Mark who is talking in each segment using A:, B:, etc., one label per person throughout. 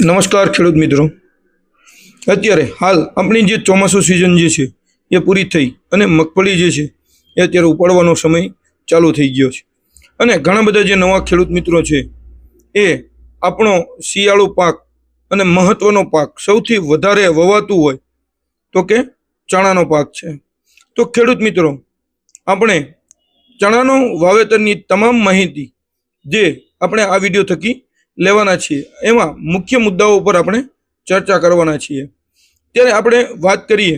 A: નમસ્કાર ખેડૂત મિત્રો. અત્યારે હાલ આપણી જે ચોમાસું સિઝન જે છે, એ પૂરી થઈ અને મગફળી જે છે, એ અત્યારે ઉપાડવાનો સમય ચાલુ થઈ ગયો છે. અને ઘણા બધા જે નવા ખેડૂત મિત્રો છે, એ આપણો શિયાળુ પાક અને મહત્વનો પાક સૌથી વધારે વવાતું હોય તો કે ચણાનો પાક છે. તો ખેડૂત મિત્રો, આપણે ચણાનો વાવેતરની તમામ માહિતી જે આપણે આ વીડિયો થકી લેવાના છીએ. એમાં મુખ્ય મુદ્દાઓ ઉપર આપણે ચર્ચા કરવાના છીએ. ત્યારે આપણે વાત કરીએ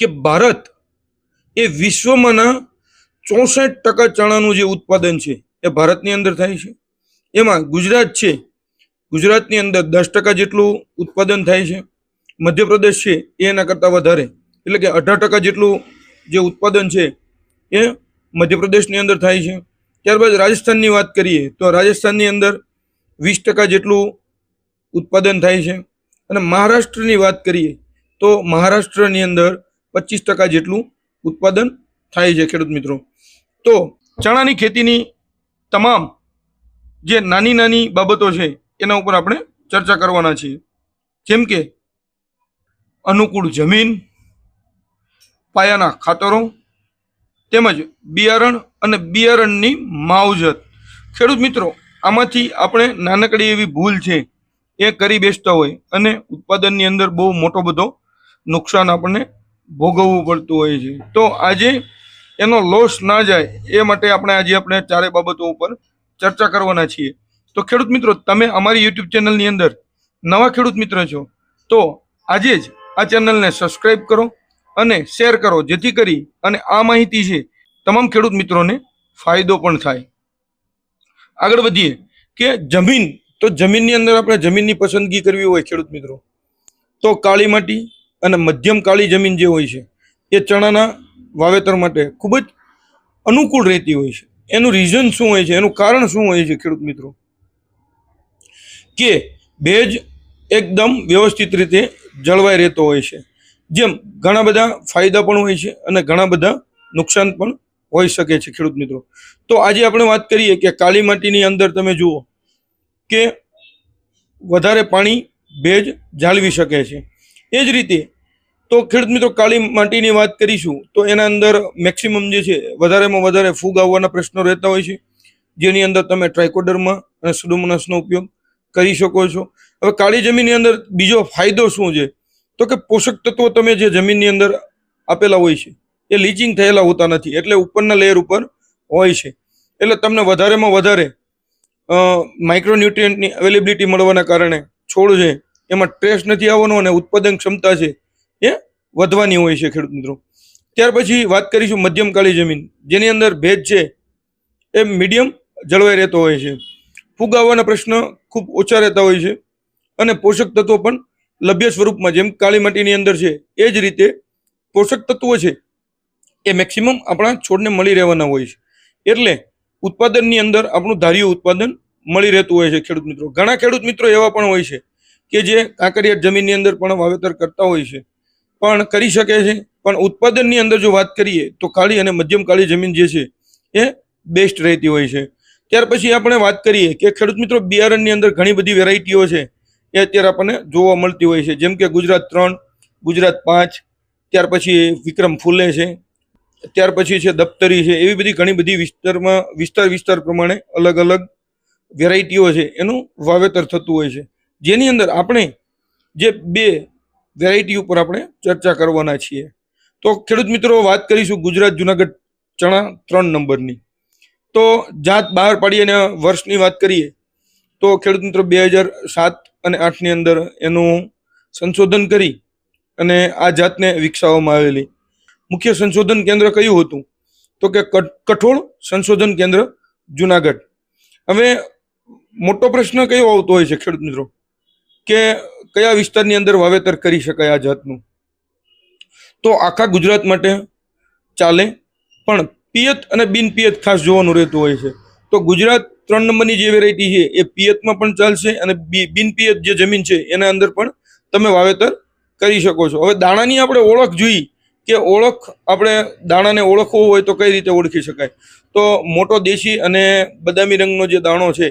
A: કે ભારત એ વિશ્વમાંના ચોસઠ ટકા ચણાનું જે ઉત્પાદન છે, એ ભારતની અંદર થાય છે. એમાં ગુજરાત છે, ગુજરાતની અંદર દસ ટકા જેટલું ઉત્પાદન થાય છે. મધ્યપ્રદેશ છે એના કરતાં વધારે. એટલે કે અઢાર ટકા જેટલું જે ઉત્પાદન છે, એ મધ્યપ્રદેશની અંદર થાય છે. ત્યારબાદ રાજસ્થાનની વાત કરીએ તો રાજસ્થાનની અંદર વીસ ટકા જેટલું ઉત્પાદન થાય છે. અને મહારાષ્ટ્રની વાત કરીએ તો મહારાષ્ટ્રની અંદર પચીસ ટકા જેટલું ઉત્પાદન થાય છે ખેડૂત મિત્રો. તો ચણાની ખેતીની તમામ જે નાની નાની બાબતો છે એના ઉપર આપણે ચર્ચા કરવાના છીએ. જેમ કે અનુકૂળ જમીન, પાયાના ખાતરો, તેમજ બિયારણ અને બિયારણની માવજત. ખેડૂત મિત્રો આમાંથી આપણે નાનકડી એવી ભૂલ છે, એ કરી બેસતા હોય અને ઉત્પાદનની અંદર બહુ મોટો બધો નુકસાન આપણને ભોગવવું પડતું હોય છે. તો આજે એનો લોસ ના જાય, એ માટે આપણે આજે આપણે ચારે બાબતો ઉપર ચર્ચા કરવાના છીએ. તો ખેડૂત મિત્રો, તમે અમારી યુટ્યુબ ચેનલની અંદર નવા ખેડૂત મિત્ર છો, તો આજે જ આ ચેનલને સબસ્ક્રાઈબ કરો અને શેર કરો, જેથી કરી અને આ માહિતી છે, તમામ ખેડૂત મિત્રોને ફાયદો પણ થાય. આગળ વધીએ કે જમીન, તો જમીનની અંદર આપણે જમીનની પસંદગી કરવી હોય ખેડૂત મિત્રો, તો કાળી માટી અને મધ્યમ કાળી જમીન જે હોય છે, એ ચણાના વાવેતર માટે ખૂબ જ અનુકૂળ રહેતી હોય છે. એનું રીઝન શું હોય છે? એનું કારણ શું હોય છે ખેડૂત મિત્રો? કે ભેજ એકદમ વ્યવસ્થિત રીતે જળવાઈ રહેતો હોય છે. જેમ ઘણા બધા ફાયદા પણ હોય છે અને ઘણા બધા નુકસાન પણ હોઈ શકે છે ખેડૂત મિત્રો. તો આજે આપણે વાત કરીએ કે કાળી માટીની અંદર તમે જુઓ કે વધારે પાણી ભેજ જાળવી શકે છે. એ જ રીતે તો ખેડૂત મિત્રો કાળી માટીની વાત કરીશું તો એના અંદર મેક્સિમમ જે છે વધારેમાં વધારે ફૂગ આવવાના પ્રશ્નો રહેતા હોય છે. જેની અંદર તમે ટ્રાઇકોડરમાં અને સુડોમોનાસનો ઉપયોગ કરી શકો છો. હવે કાળી જમીનની અંદર બીજો ફાયદો શું છે? તો કે પોષક તત્વો તમે જે જમીનની અંદર આપેલા હોય છે એ લીચિંગ થયેલા હોતા નથી. એટલે ઉપરના લેયર ઉપર હોય છે. એટલે તમને વધારેમાં વધારે માઇક્રોન્યુટ્રિયન્ટની અવેલેબિલિટી મળવાના કારણે છોડ છે, એમાં ટ્રેસ નથી આવવાનો અને ઉત્પાદન ક્ષમતા છે એ વધવાની હોય છે ખેડૂત મિત્રો. ત્યાર પછી વાત કરીશું મધ્યમ કાળી જમીન. જેની અંદર ભેજ છે, એ મીડિયમ જળવાઈ રહેતો હોય છે. ફૂગ પ્રશ્ન ખૂબ ઓછા રહેતા હોય છે અને પોષક તત્વો પણ લભ્ય સ્વરૂપમાં, જેમ કાળી માટીની અંદર છે, એ જ રીતે પોષક તત્વો છે એ મેક્સિમમ આપણા છોડને મળી રહેવાના હોય છે. એટલે ઉત્પાદનની અંદર આપણું ધાર્યું ઉત્પાદન મળી રહેતું હોય છે ખેડૂત મિત્રો. ઘણા ખેડૂત મિત્રો એવા પણ હોય છે કે જે કાંકરિયાત જમીનની અંદર પણ વાવેતર કરતા હોય છે. પણ કરી શકે છે. પણ ઉત્પાદનની અંદર જો વાત કરીએ તો કાળી અને મધ્યમ કાળી જમીન જે છે એ બેસ્ટ રહેતી હોય છે. ત્યાર પછી આપણે વાત કરીએ કે ખેડૂત મિત્રો બિયારણની અંદર ઘણી બધી વેરાયટીઓ છે. એ અત્યારે આપણને જોવા મળતી હોય છે. જેમ કે ગુજરાત ત્રણ, ગુજરાત પાંચ, ત્યાર પછી વિક્રમ ફૂલે છે. ત્યાર પછી છે દફતરી છે, એવી બધી ઘણી બધી વિસ્તારમાં, વિસ્તાર વિસ્તાર પ્રમાણે અલગ અલગ વેરાયટીઓ છે, એનું વાવેતર થતું હોય છે. જેની અંદર આપણે જે બે વેરાયટી ઉપર આપણે ચર્ચા કરવાના છીએ. તો ખેડૂત મિત્રો, વાત કરીશું ગુજરાત જુનાગઢ ચણા ત્રણ નંબરની. તો જાત બહાર પાડી અને વર્ષની વાત કરીએ, તો ખેડૂત મિત્રો બે હજાર સાત અને આઠની અંદર એનું સંશોધન કરી અને આ જાતને વિકસાવવામાં આવેલી. મુખ્ય સંશોધન કેન્દ્ર કયું હતું? તો કે કઠ- કઠોળ સંશોધન કેન્દ્ર, જુનાગઢ. હવે મોટો પ્રશ્ન કયો આવતો હોય છે, ખેડૂત મિત્રો? કે કયા વિસ્તારની અંદર વાવેતર કરી શકાય આ જાતનું? તો આખા ગુજરાત માટે ચાલે, પણ પિયત અને બિન ખાસ જોવાનું રહેતું હોય છે. તો ગુજરાત ત્રણ નંબરની જે વેરાયટી છે, એ પિયતમાં પણ ચાલશે અને બિન પિયત જે જમીન છે, એના અંદર પણ તમે વાવેતર કરી શકો છો. હવે દાણાની આપણે ઓળખ જોઈ કે ઓળખ આપણે દાણાને ઓળખવો હોય તો કઈ રીતે ઓળખી શકાય? તો મોટો દેશી અને બદામી રંગનો જે દાણો છે,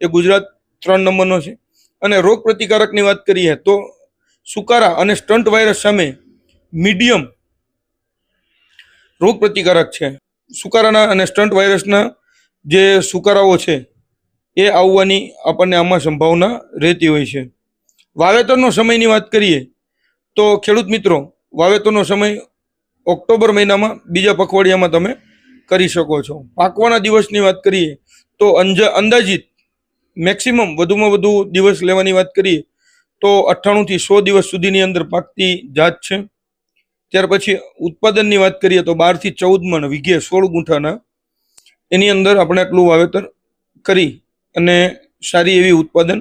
A: એ ગુજરાત ત્રણ નંબરનો છે. અને રોગ પ્રતિકારકની વાત કરીએ તો સુકારા અને સ્ટન્ટ વાયરસ સામે મીડિયમ રોગ પ્રતિકારક છે. સુકારાના અને સ્ટન્ટ વાયરસના જે સુકારાઓ છે, એ આવવાની આપણને આમાં સંભાવના રહેતી હોય છે. વાવેતરનો સમયની વાત કરીએ તો ખેડૂત મિત્રો, વાવેતરનો સમય ઓક્ટોબર મહિનામાં બીજા પખવાડિયામાં તમે કરી શકો છો. પાકવાના દિવસની વાત કરીએ તો અંદાજિત મેક્સિમમ વધુમાં વધુ દિવસ લેવાની વાત કરીએ તો અઠ્ઠાણુંથી સો દિવસ સુધીની અંદર પાકતી જાત છે. ત્યાર પછી ઉત્પાદનની વાત કરીએ તો બારથી ચૌદ મણ વીઘે સોળ ગુંઠાના એની અંદર આપણે આટલું વાવેતર કરી અને સારી એવી ઉત્પાદન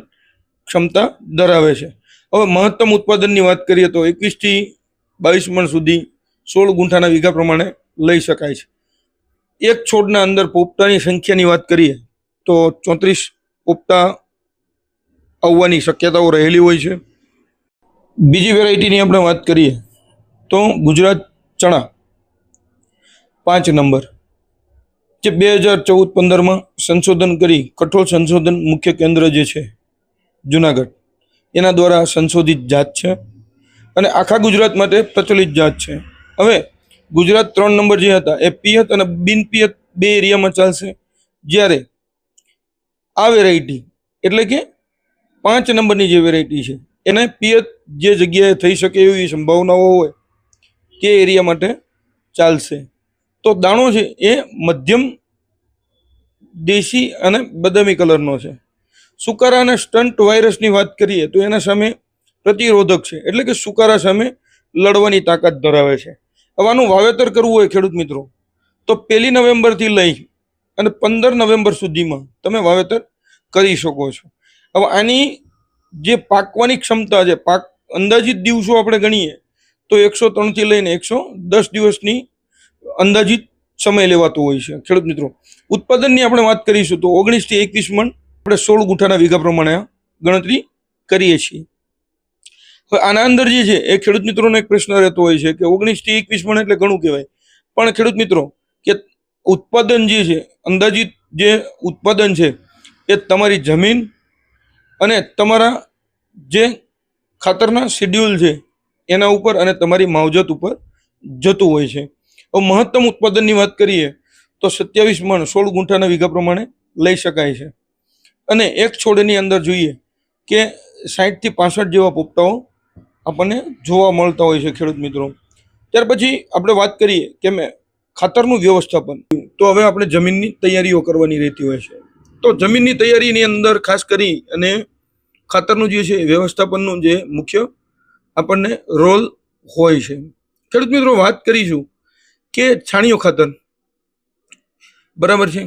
A: ક્ષમતા ધરાવે છે. હવે મહત્તમ ઉત્પાદનની વાત કરીએ તો એકવીસથી બાવીસ મણ સુધી સોળ ગુંઠાના વીઘા પ્રમાણે લઈ શકાય છે. એક છોડના અંદર પોપટાની સંખ્યાની વાત કરીએ તો ચોત્રીસ પોપટા આવવાની શક્યતાઓ રહેલી હોય છે. બીજી વેરાયટીની આપણે વાત કરીએ તો ગુજરાત ચણા પાંચ નંબર જે બે હજાર ચૌદ પંદરમાં સંશોધન કરી કઠોળ સંશોધન મુખ્ય કેન્દ્ર જે છે જુનાગઢ. એના દ્વારા સંશોધિત જાત છે અને આખા ગુજરાત માટે પ્રચલિત જાત છે. હવે ગુજરાત ત્રણ નંબર જે હતા એ પિયત અને બિન પિયત બે એરિયામાં ચાલશે. જ્યારે આ વેરાયટી એટલે કે પાંચ નંબરની જે વેરાયટી છે એને પિયત જે જગ્યાએ થઈ શકે એવી સંભાવનાઓ હોય તે એરિયા માટે ચાલશે. તો દાણો છે એ મધ્યમ દેશી અને બદામી કલરનો છે. સુકારા અને સ્ટન્ટ વાયરસની વાત કરીએ તો એના સામે પ્રતિરોધક છે. એટલે કે સુકારા સામે લડવાની તાકાત ધરાવે છે. આનું વાવેતર કરવું હોય ખેડૂત મિત્રો, તો પહેલી નવેમ્બરથી લઈ અને પંદર નવેમ્બર સુધીમાં તમે વાવેતર કરી શકો છો. હવે આની જે પાકવાની ક્ષમતા છે, પાક અંદાજિત દિવસો આપણે ગણીએ, તો એકસો ત્રણથી લઈને એકસો દસ દિવસની અંદાજિત સમય લેવાતો હોય છે. ખેડૂત મિત્રો, ઉત્પાદનની આપણે વાત કરીશું તો ઓગણીસથી એકવીસ મણ આપણે સોળ ગુઠાના વીઘા પ્રમાણે ગણતરી કરીએ છીએ. આના અંદર જે છે, એ ખેડૂત મિત્રોનો એક પ્રશ્ન રહેતો હોય છે કે ઓગણીસથી એકવીસ મણ એટલે ઘણું કહેવાય. પણ ખેડૂત મિત્રો, કે ઉત્પાદન જે છે, અંદાજિત જે ઉત્પાદન છે, એ તમારી જમીન અને તમારા જે ખાતરના શેડ્યુલ છે, એના ઉપર અને તમારી માવજત ઉપર જતું હોય છે. હવે મહત્તમ ઉત્પાદનની વાત કરીએ, તો સત્યાવીસ મણ સોળ ગુંઠાના વીઘા પ્રમાણે લઈ શકાય છે. અને એક છોડની અંદર જોઈએ કે સાહીઠથી પાસઠ જેવા પોપટાઓ આપણને જોવા મળતા હોય છે ખેડૂત મિત્રો. ત્યાર પછી આપણે વાત કરીએ કે મેં ખાતરનું વ્યવસ્થાપન તો હવે આપણે જમીનની તૈયારીઓ કરવાની રહેતી હોય છે. તો જમીનની તૈયારીની અંદર ખાસ કરી અને ખાતરનું જે છે વ્યવસ્થાપનનું જે મુખ્ય આપણને રોલ હોય છે. ખેડૂત મિત્રો, વાત કરીશું કે છાણિયું ખાતર. બરાબર છે?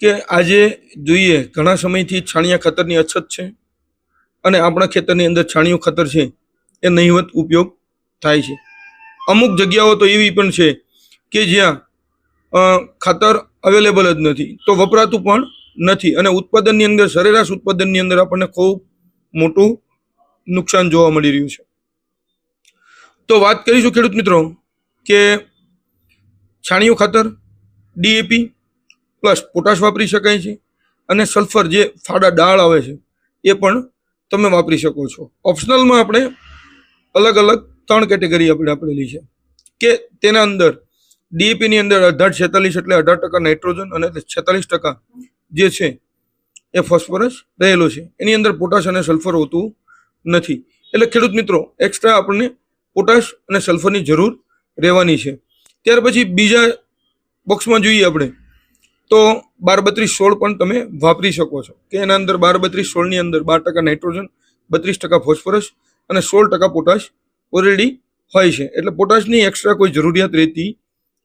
A: કે આજે જોઈએ, ઘણા સમયથી છાણિયા ખાતરની અછત છે અને આપણા ખેતરની અંદર છાણિયું ખાતર છે. એ નહિવત ઉપયોગ થાય છે. અમુક જગ્યાઓ તો એવી પણ છે કે જ્યાં ખાતર અવેલેબલ જ નથી. તો વપરાતું પણ નથી અને ઉત્પાદનની અંદર, સરેરાશ ઉત્પાદનની અંદર આપણને ખૂબ મોટું નુકસાન જોવા મળી રહ્યું છે. તો વાત કરીશું ખેડૂત મિત્રો કે છાણિયું ખાતર ડીએપી પ્લસ પોટાશ વાપરી શકાય છે અને સલ્ફર જે ફાડા ડાળ આવે છે, એ પણ તમે વાપરી શકો છો. ઓપ્શનલમાં આપણે અલગ અલગ ત્રણ કેટેગરી આપણે આપેલી છે. કે તેના અંદર ડીએપીની અંદર અઢાર છેતાલીસ એટલે અઢાર ટકા નાઇટ્રોજન અને છેતાલીસ ટકા જે છે એ ફોસ્ફરસ રહેલો છે. એની અંદર પોટાશ અને સલ્ફર હોતું નથી. એટલે ખેડૂત મિત્રો એક્સ્ટ્રા આપણને પોટાશ અને સલ્ફરની જરૂર રહેવાની છે. ત્યાર પછી બીજા બોક્સમાં જોઈએ આપણે, તો બાર બત્રીસ સોળ પણ તમે વાપરી શકો છો. કે એના અંદર બાર બત્રીસ સોળની અંદર બાર ટકા નાઇટ્રોજન, બત્રીસ ટકા ફોસ્ફરસ અને સોળ ટકા પોટાશ ઓલરેડી હોય છે. એટલે પોટાશની એક્સ્ટ્રા કોઈ જરૂરિયાત રહેતી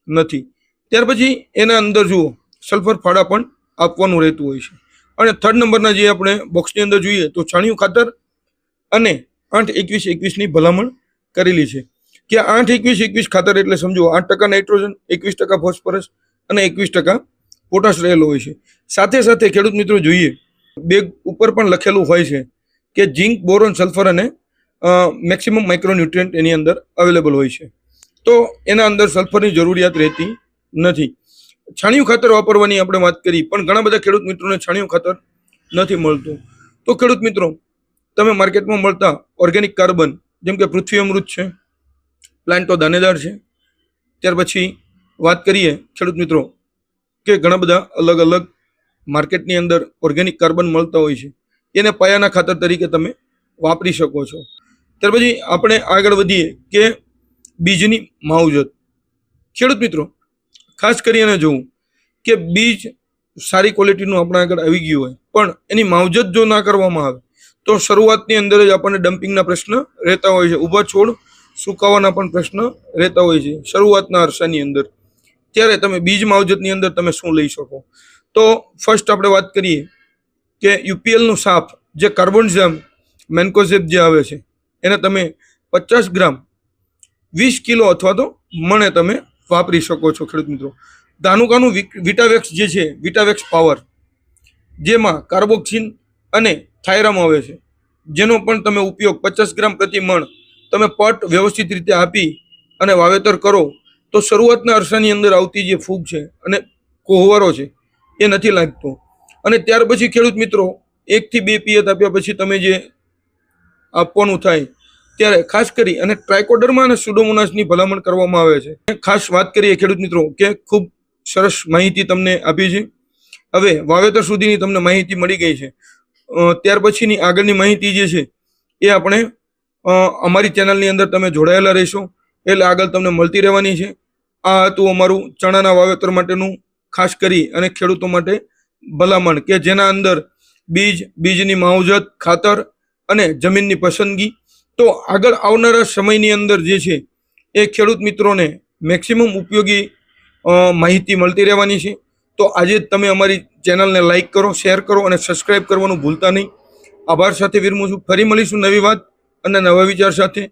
A: નથી. ત્યાર પછી એના અંદર જુઓ સલ્ફર ફાળા પણ આપવાનું રહેતું હોય છે. અને થર્ડ નંબરના જે આપણે બોક્સની અંદર જોઈએ તો છાણિયું ખાતર અને આઠ એકવીસ એકવીસની ભલામણ કરેલી છે. કે આઠ એકવીસ એકવીસ ખાતર એટલે સમજો આઠ ટકા નાઇટ્રોજન, એકવીસ ટકા ફોસ્ફરસ અને એકવીસ ટકા પોટાશ રહેલો હોય છે. સાથે સાથે ખેડૂત મિત્રો જોઈએ, બેગ ઉપર પણ લખેલું હોય છે કે જિંક બોરોન સલ્ફર અને મેક્સિમમ માઇક્રોન્યુટ્રિયન્ટ એની અંદર અવેલેબલ હોય છે. તો એના અંદર સલ્ફરની જરૂરિયાત રહેતી નથી. છાણિયું ખાતર વાપરવાની આપણે વાત કરી, પણ ઘણા બધા ખેડૂત મિત્રોને છાણિયું ખાતર નથી મળતું. તો ખેડૂત મિત્રો, તમે માર્કેટમાં મળતા ઓર્ગેનિક કાર્બન જેમ કે પૃથ્વી અમૃત છે પ્લાન્ટો દાનેદાર છે. ત્યાર પછી વાત કરીએ ખેડૂત મિત્રો, કે ઘણા બધા અલગ અલગ માર્કેટની અંદર ઓર્ગેનિક કાર્બન મળતા હોય છે. એને પાયાના ખાતર તરીકે તમે વાપરી શકો છો. ત્યાર પછી આપણે આગળ વધીએ કે બીજની માવજત. ખેડૂત મિત્રો, ખાસ કરીને જોવું કે બીજ સારી ક્વોલિટીનું આપણા આગળ આવી ગયું હોય, પણ એની માવજત જો ના કરવામાં આવે, તો શરૂઆતની અંદર જ આપણને ડમ્પિંગના પ્રશ્ન રહેતા હોય છે. ઊભા છોડ સુકાવાના પણ પ્રશ્ન રહેતા હોય છે શરૂઆતના અરસાની અંદર. ત્યારે તમે બીજ માવજતની અંદર તમે શું લઈ શકો? તો ફર્સ્ટ આપણે વાત કરીએ કે યુપીએલનું સાપ, જે કાર્બોનઝેમ મેન્કોઝેપ જે આવે છે એને તમે પચાસ ગ્રામ વીસ કિલો અથવા તો મણે તમે વાપરી શકો છો, ખેડૂત મિત્રો. ધાનુકાનું વિક- વિટાવેક્સ જે છે વિટાવેક્સ પાવર જેમાં કાર્બોક્સિન અને થાયરામ આવે છે. જેનો પણ તમે ઉપયોગ પચાસ ગ્રામ પ્રતિ મણ તમે પટ વ્યવસ્થિત રીતે આપી અને વાવેતર કરો, તો શરૂઆતના અરસાની અંદર આવતી જે ફૂગ છે અને કોહવારો છે, એ નથી લાગતો. અને ત્યાર પછી ખેડૂત મિત્રો એકથી બે પિયત આપ્યા પછી તમે જે આપવાનું થાય. ત્યારે ખાસ કરી અને ટ્રાયકોડરમાં અને સુડોમોનાસની ભલામણ કરવામાં આવે છે. ખાસ વાત કરીએ ખેડૂત મિત્રો કે ખૂબ સરસ માહિતી તમને આપી છે. હવે વાવેતર સુધીની તમને માહિતી મળી ગઈ છે. ત્યાર પછીની આગળની માહિતી જે છે, એ આપણે અમારી ચેનલની અંદર તમે જોડાયેલા રહેશો. એટલે આગળ તમને મળતી રહેવાની છે. આ હતું અમારું ચણાના વાવેતર માટેનું ખાસ કરી અને ખેડૂતો માટે ભલામણ કે જેના અંદર બીજ, બીજની માવજત, ખાતર અને જમીનની પસંદગી. તો આગળ આવનારા સમયની અંદર જે છે, એ ખેડૂત મિત્રોને મેક્સિમમ ઉપયોગી માહિતી મળતી રહેવાની છે. તો આજે જ તમે અમારી ચેનલને લાઇક કરો શેર કરો અને સબસ્ક્રાઈબ કરવાનું ભૂલતા નહીં. આભાર સાથે વિરમું છું. ફરી મળીશું નવી વાત અને નવા વિચાર સાથે.